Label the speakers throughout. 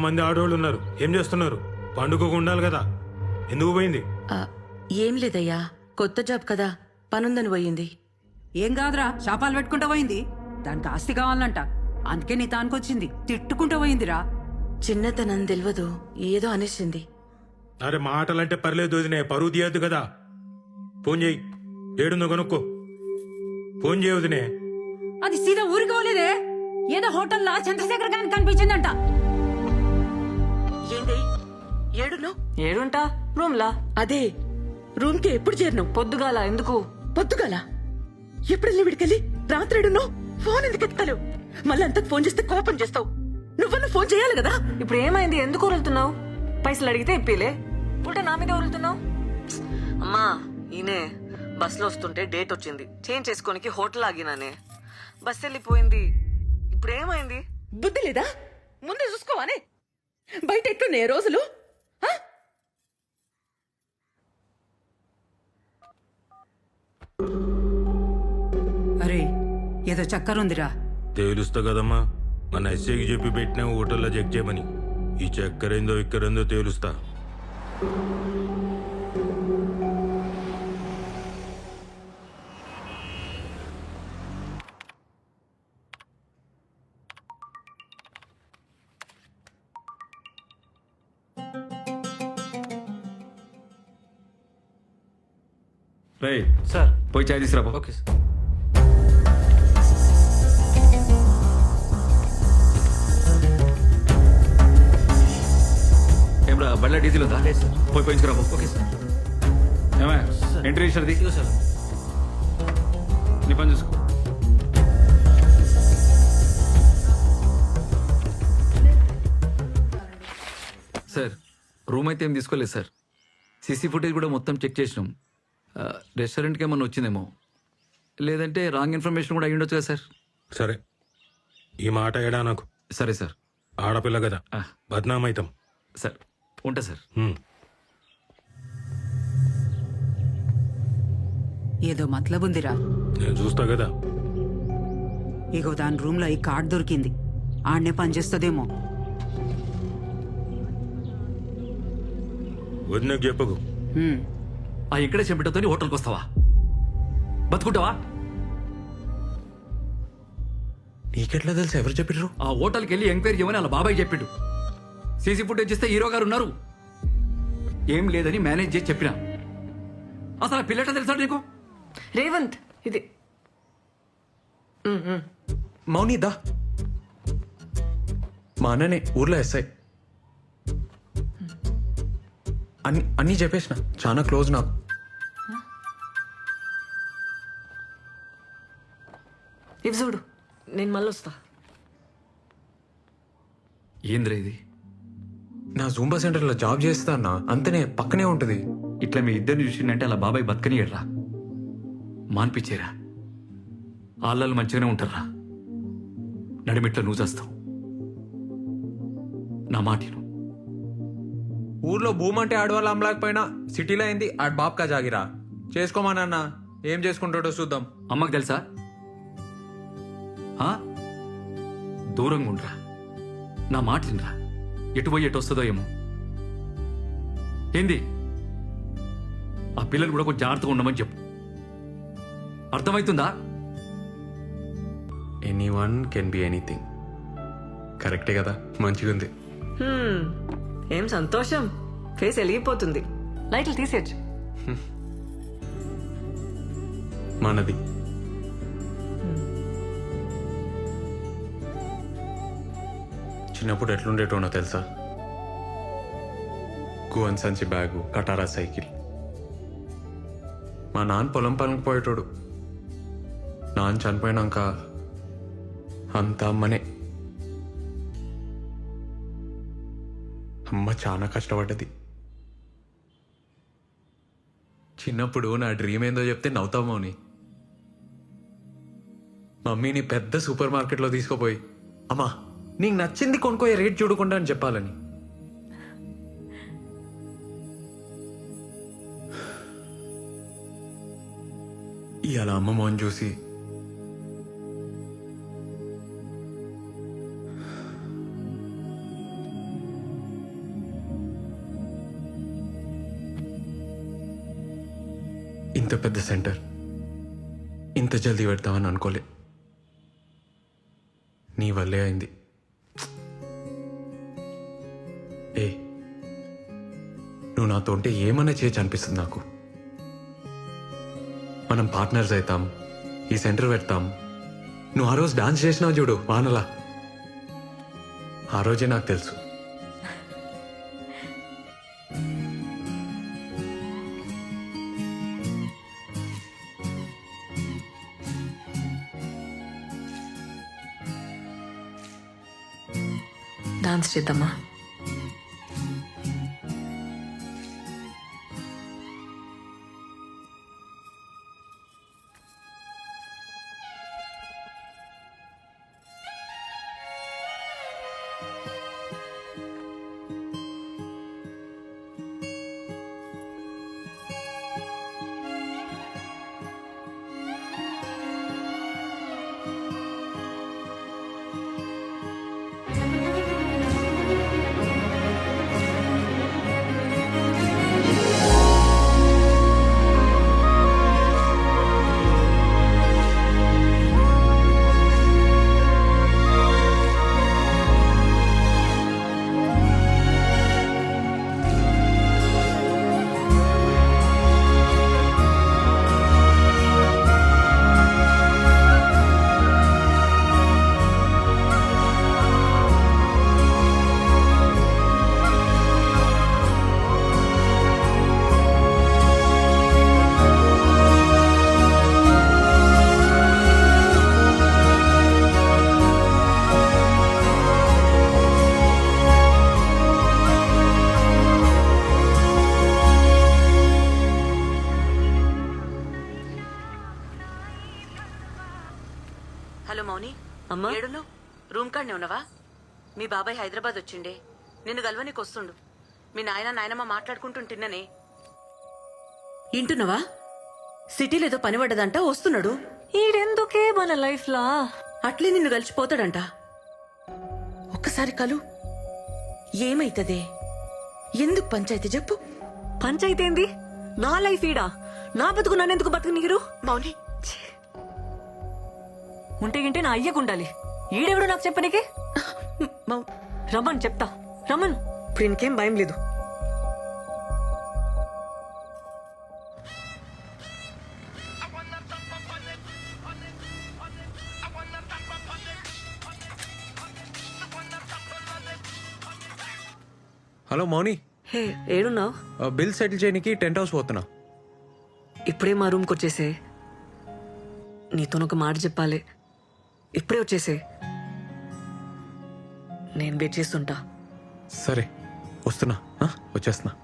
Speaker 1: మంది ఆడవాళ్ళు ఉన్నారు. ఏం చేస్తున్నారు? పండుగకు ఉండాలి కదా. ఎందుకు పోయింది?
Speaker 2: ఆ, ఏం లేదయ్యా. కొత్త జాబ్ కదా. పనుందని పోయింది.
Speaker 3: ఏం కాదురా శాపాలు పెట్టుకుంటూ పోయింది. దానికి ఆస్తి కావాలంట. అందుకే నీ తానుకొచ్చింది. తిట్టుకుంటూ పోయిందిరా.
Speaker 2: చిన్నతనం తెలియదు ఏదో అనేసింది.
Speaker 1: అరే మాటలంటే పర్లేదు వదినే. పరువు తీయద్దు కదా. ఫోన్ చేయి. ఏడుందో కనుక్కో. ఫోన్ చేయ వదినే.
Speaker 3: అది సీదా ఊరికి పోలేదే ఏదో హోటల్లో చంద్రశేఖర్ గారికి కనిపించిందంట.
Speaker 2: ఏంది ఏడును
Speaker 4: ఏడుంటా? రూమ్లా?
Speaker 2: అదే రూమ్కి ఎప్పుడు చేరినావు?
Speaker 4: పొద్దుగాల ఎందుకు?
Speaker 2: పొద్దుగాల? ఎప్పుడు వెళ్ళి విడికెళ్ళి? రాత్రి ఏడున్నావు? ఫోన్ ఎందుకు ఎత్తుతలేవు మళ్ళీ అంతకు ఫోన్ చేస్తే కోపం చేస్తావు. నువ్వన్నా ఫోన్ చేయాలి కదా?
Speaker 4: ఇప్పుడు ఏమైంది? ఎందుకు వదులుతున్నావు? పైసలు అడిగితే ఇప్పిలే. ఉల్టా నా మీద వదులుతున్నావు? అమ్మా ఈయనే బస్సులో వస్తుంటే డేట్ వచ్చింది. చేంజ్ చేసుకోనికి హోటల్ ఆగినానే. బస్ వెళ్ళిపోయింది. ఇప్పుడు ఏమైంది
Speaker 2: బుద్ధి లేదా? ముందు చూసుకోవానే? బయట ఎట్లున్నాయి రోజులు?
Speaker 3: అరే ఏదో చక్కరుందిరా
Speaker 1: తేలుస్తా కదమ్మా. మన ఎస్ఐకి చెప్పి పెట్టిన హోటల్లో చెక్ చేయమని. ఈ చక్కెరేందో ఇక్కరేందో తేలుస్తా.
Speaker 5: రే సార్. పోయి చాయ్ తీసుకురా ఓకే సార్. ఏమ్రా బళ్ళ డీజిల్ ఉందా పోయి పోయించుకురా ఓకే సార్. ఏమే ఎంట్రీ ఇచ్చారది నీ పని చూసుకో. సార్ రూమ్ అయితే ఏం తీసుకోలేదు సార్. సీసీ ఫుటేజ్ కూడా మొత్తం చెక్ చేసినాం. రెస్టారెంట్కి ఏమన్నా వచ్చిందేమో? లేదంటే రాంగ్ ఇన్ఫర్మేషన్ కూడా అయ్యి ఉండొచ్చు కదా సార్?
Speaker 1: సరే. ఈ మాట ఏడా నాకు?
Speaker 5: సరే సార్.
Speaker 1: ఆడపిల్ల కదా.
Speaker 5: ఆ.
Speaker 1: బద్నామైతాం.
Speaker 5: సార్ ఉంటా సార్.
Speaker 1: హ్మ్.
Speaker 3: ఏదో మతలబుందిరా
Speaker 1: నేను చూస్తా కదా.
Speaker 3: ఇగో దాని రూమ్లో ఈ కార్డ్ దొరికింది. ఆడనే పనిచేస్తుందేమో
Speaker 1: వదినకు చెప్పకు.
Speaker 3: హ్మ్.
Speaker 5: ఆ ఇక్కడే చెంపటతో హోటల్కి వస్తావా బతుకుంటావా?
Speaker 6: నీకెట్లా తెలుసు? ఎవరు చెప్పిర్రు?
Speaker 5: ఆ హోటల్కి వెళ్ళి ఎంక్వైరీ చేయమని అలా బాబాయ్ చెప్పిండు. సీసీ ఫుటేజ్ ఇస్తే హీరో గారు ఉన్నారు. ఏం లేదని మేనేజ్ చేసి చెప్పిన. అసలు ఆ పిల్లట తెలుసా నీకు?
Speaker 4: రేవంత్ ఇది.
Speaker 6: మౌని దా మా అన్ననే ఊర్లో ఎస్ఐ. అన్ని అన్నీ చెప్పేసిన. చాలా క్లోజ్ నాకు.
Speaker 4: ఇవి చూడు నేను మళ్ళీ వస్తా.
Speaker 5: ఏంద్రా ఇది?
Speaker 6: నా జూంబా సెంటర్లో జాబ్ చేస్తా అన్న అంతనే పక్కనే ఉంటుంది.
Speaker 5: ఇట్లా మీ ఇద్దరిని చూసిందంటే అలా బాబాయ్ బతకనియడరా. మాన్పించేరా. ఆళ్ళలు మంచిగానే ఉంటారా నడిమిట్ల నువ్వు చేస్తావు నా మాటిను
Speaker 6: ఊర్లో భూమి అంటే ఆడవాళ్ళు అమ్మలేకపోయినా సిటీలో అయింది ఆడ బాబ్కా జాగిరా. చేసుకోమానన్న ఏం చేసుకుంటాడో చూద్దాం.
Speaker 5: అమ్మకు తెలుసా? ఆ? దూరంగా ఉండరా. నా మాట వినరా? ఎటు పోయి ఎటు వస్తుందో ఏమో. ఏంది? ఆ పిల్లలు కూడా కొంచెం జాగ్రత్తగా ఉండమని చెప్పు. అర్థమవుతుందా
Speaker 6: any one can be anything కరెక్టే కదా? మంచిగా ఉంది
Speaker 4: హ్మ్. ఏం సంతోషం? ఫేస్ వెలిగిపోతుంది లైట్లు తీసేచ్చు
Speaker 6: మనది. చిన్నప్పుడు ఎట్లుండేటోనో తెలుసా? గువన్ సంచి బ్యాగు కటారా సైకిల్. మా నాన్న పొలం పనికి పోయేటోడు. నాన్న చనిపోయినాక అంతా అమ్మనే. అమ్మ చాలా కష్టపడ్డది. చిన్నప్పుడు నా డ్రీమ్ ఏందో చెప్తే నవ్వుతామోని మమ్మీని పెద్ద సూపర్ మార్కెట్లో తీసుకుపోయి అమ్మా నీకు నచ్చింది కొనుక్కోయే రేట్ చూడకుండా అని చెప్పాలని. ఇలా అమ్మ మోహన్ చూసి ఇంత పెద్ద సెంటర్. ఇంత జల్దీ పెడతామని అనుకోలే. నీ వల్లే అయింది. ఏ నువ్వు నాతో ఉంటే ఏమైనా చేయొచ్చు అనిపిస్తుంది నాకు? మనం పార్ట్నర్స్ అవుతాం ఈ సెంటర్ పెడతాం. నువ్వు ఆ రోజు డాన్స్ చేసినావు చూడు వానలా. ఆ రోజే నాకు తెలుసు.
Speaker 4: డాన్స్ చేద్దామా
Speaker 2: you ఉన్నవా? మీ బాబాయ్ హైదరాబాద్ వచ్చిండే. నిన్ను గల్వనికి వస్తుండు. మీ నాయన నాయనమ్మ మాట్లాడుకుంటుంటున్ననే ఇంటున్నావా? సిటీలో ఏదో పని పడ్డదంట వస్తున్నాడు.
Speaker 4: ఈడెందుకే మన లైఫ్ లా
Speaker 2: అట్లే నిన్ను కలిసిపోతాడంట. ఒక్కసారి కలు. ఏమైతదే? ఎందుకు పంచాయతీ చెప్పు.
Speaker 4: పంచాయితీ ఏంది? నా లైఫ్ ఈడా? నా బతుకు నన్నెందుకు బతుకునీరు
Speaker 2: మౌని.
Speaker 4: ఉంటే గింటే నా అయ్యకుండాలి. ఈడెవడు నాకు చెప్పనీకి?
Speaker 2: మౌ
Speaker 4: రమ్మని చెప్తా. రమ్మను. ఇప్పుడు ఇంకేం భయం లేదు.
Speaker 6: హలో మౌని.
Speaker 4: హే ఏడున్నావు?
Speaker 6: బిల్ సెటిల్ చేయడానికి టెంట్ హౌస్ పోతున్నా.
Speaker 4: ఇప్పుడే మా రూమ్కి వచ్చేసే నీతోనొక మాట చెప్పాలి. ఇప్పుడే వచ్చేసే. నేను వెయిట్ చేస్తుంటా.
Speaker 6: సరే వస్తున్నా. ఆ, వచ్చేస్తున్నా.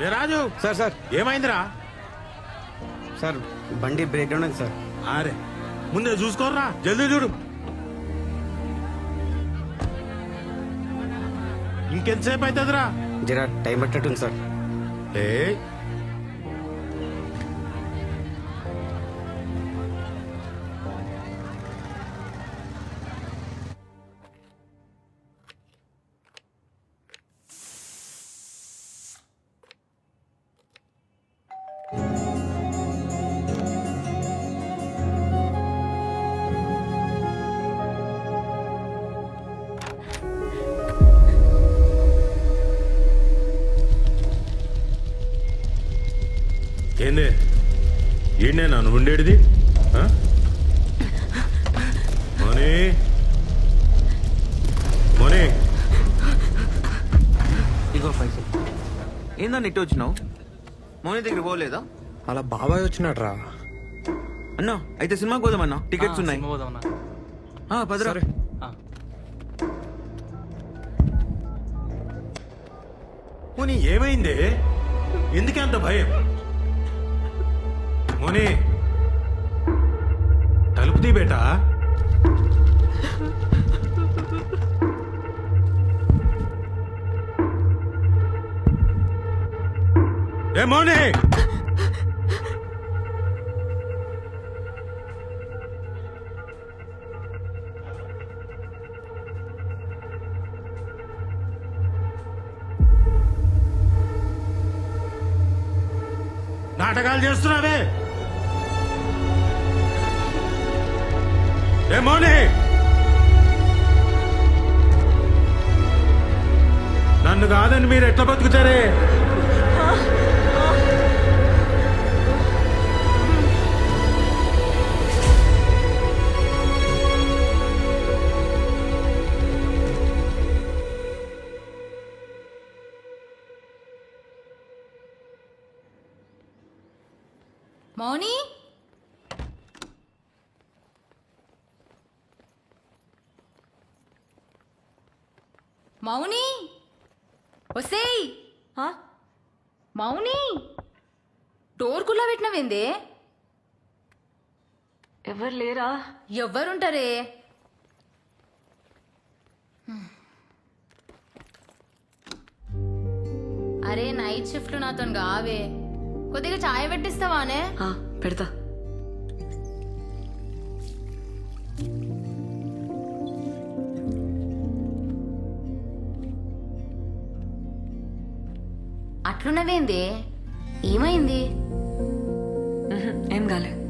Speaker 1: ఏ రాజు?
Speaker 7: Sir sir.
Speaker 1: ఏమైందిరా?
Speaker 7: సార్ బండి బ్రేక్ డౌన్ అయింది సార్.
Speaker 1: అరే ముందే చూసుకోర్రా. జల్దీ చూడు. ఇంకెంతసేపు అవుతుందిరా?
Speaker 7: జరా టైం పట్టట్టుంది సార్.
Speaker 1: ఏ? ఏంది? ఈయనే నన్ను ఉండేటిది? ఆ? మోనీ? మోనీ?
Speaker 8: ఇగో పైసలు. ఏందన్న ఇటు వచ్చినావు? మౌని దగ్గర పోలేదా?
Speaker 6: అలా బాబాయ్ వచ్చినాడు రా
Speaker 8: అన్నా అయితే సినిమాకి పోదామన్నా? టికెట్స్ ఉన్నాయి. ఆ, పదరా.
Speaker 6: సరే.
Speaker 1: మోనీ ఏమైంది? ఎందుకే అంత భయం? మోని. తలుపు తీ బేటా. ఏ మోని. నాటకాలు చేస్తున్నావే. నన్ను కాదని మీరు ఎట్లా బతుకుతారే
Speaker 9: మౌని? ఒసేయ్!
Speaker 4: ఆ?
Speaker 9: మౌని? డోర్ కుల్లా పెట్టినవేందే?
Speaker 4: ఎవరు లేరా?
Speaker 9: ఎవ్వరుంటారే అరే నైట్ షిఫ్ట్ నాతో కావే. కొద్దిగా చాయ్ పెట్టిస్తావానే?
Speaker 4: పెడతా.
Speaker 9: అట్లున్నదేంది ఏమైంది?
Speaker 4: ఏం కాలేదు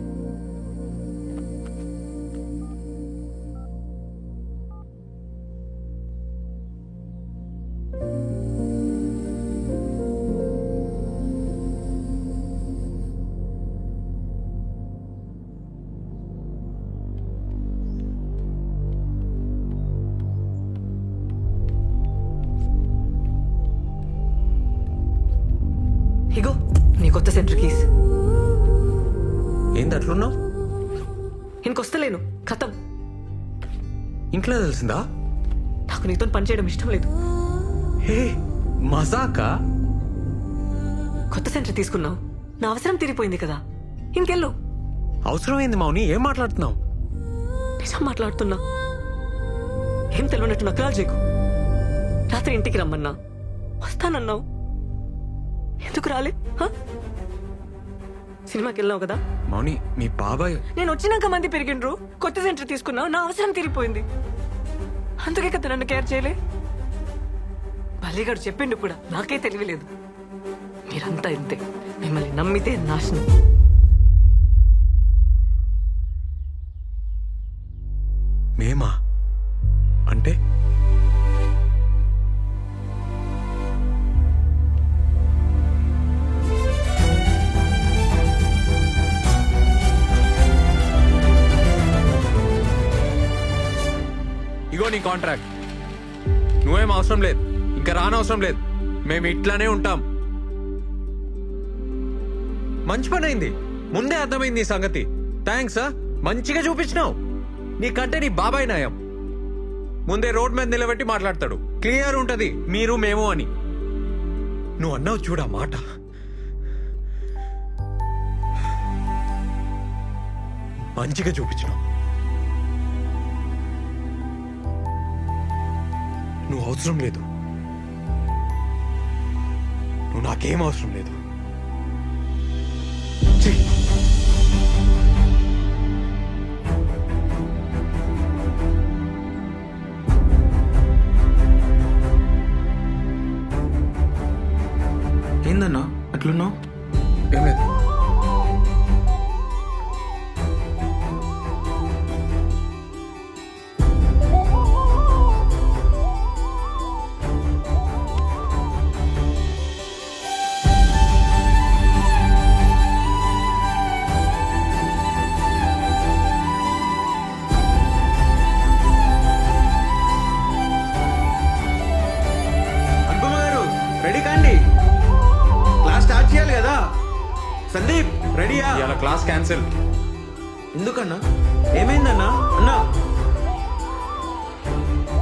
Speaker 4: ఇగో నీ కొత్త సెంటర్ కీస్.
Speaker 6: ఏంది అట్లున్నావు?
Speaker 4: ఇంకొస్తలేను ఖతం
Speaker 6: ఇంట్లో తెలిసిందా?
Speaker 4: నాకు నీతో పని చేయడం ఇష్టం లేదు.
Speaker 6: హే మజాకా?
Speaker 4: కొత్త సెంటర్ తీసుకున్నావు. నా అవసరం తీరిపోయింది కదా. ఇంకెళ్ళు.
Speaker 6: అవసరమైంది మౌని ఏం మాట్లాడుతున్నావు?
Speaker 4: నిజం మాట్లాడుతున్నా. ఏం తెలియనట్టు నకరాలు చేయకు. రాత్రి ఇంటికి రమ్మన్నా. వస్తానన్నావు. ఎందుకు రాలే? హ? సినిమాకి వెళ్ళావు కదా?
Speaker 6: మౌని మీ బాబాయ్
Speaker 4: నేను వచ్చినాక మంది పెరిగిండ్రు. కొత్త సెంటర్ తీసుకున్నావు నా అవసరం తీరిపోయింది. అందుకే కదా నన్ను కేర్ చేయలే. బల్లిగాడు చెప్పిండు కూడా. నాకే తెలియలేదు. మీరంతా ఇంతే. మిమ్మల్ని నమ్మితే నాశనం.
Speaker 6: మేమా? అంటే ఇదిగో నీ కాంట్రాక్ట్. నువ్వేం అవసరం లేదు. ఇంకా రానవసరం లేదు. మేము ఇట్లానే ఉంటాం. మంచి పని అయింది. ముందే అర్థమైంది ఈ సంగతి. థ్యాంక్స్ మంచిగా చూపించినావు. నీకంటే నీ బాబాయ్ నయం ముందే రోడ్ మీద నిలబెట్టి మాట్లాడతాడు. క్లియర్ ఉంటది. మీరు మేము అని. నువ్వు అన్నావు చూడా మాట. మంచిగా చూపించినావు. నువ్వు అవసరం లేదు. నువ్వు నాకేం అవసరం లేదు!
Speaker 8: ఏందన్నా? అట్లున్నావు?
Speaker 6: ఏం లేదు. క్యాన్సిల్.
Speaker 8: ఎందుకన్నా? ఏమైందన్నా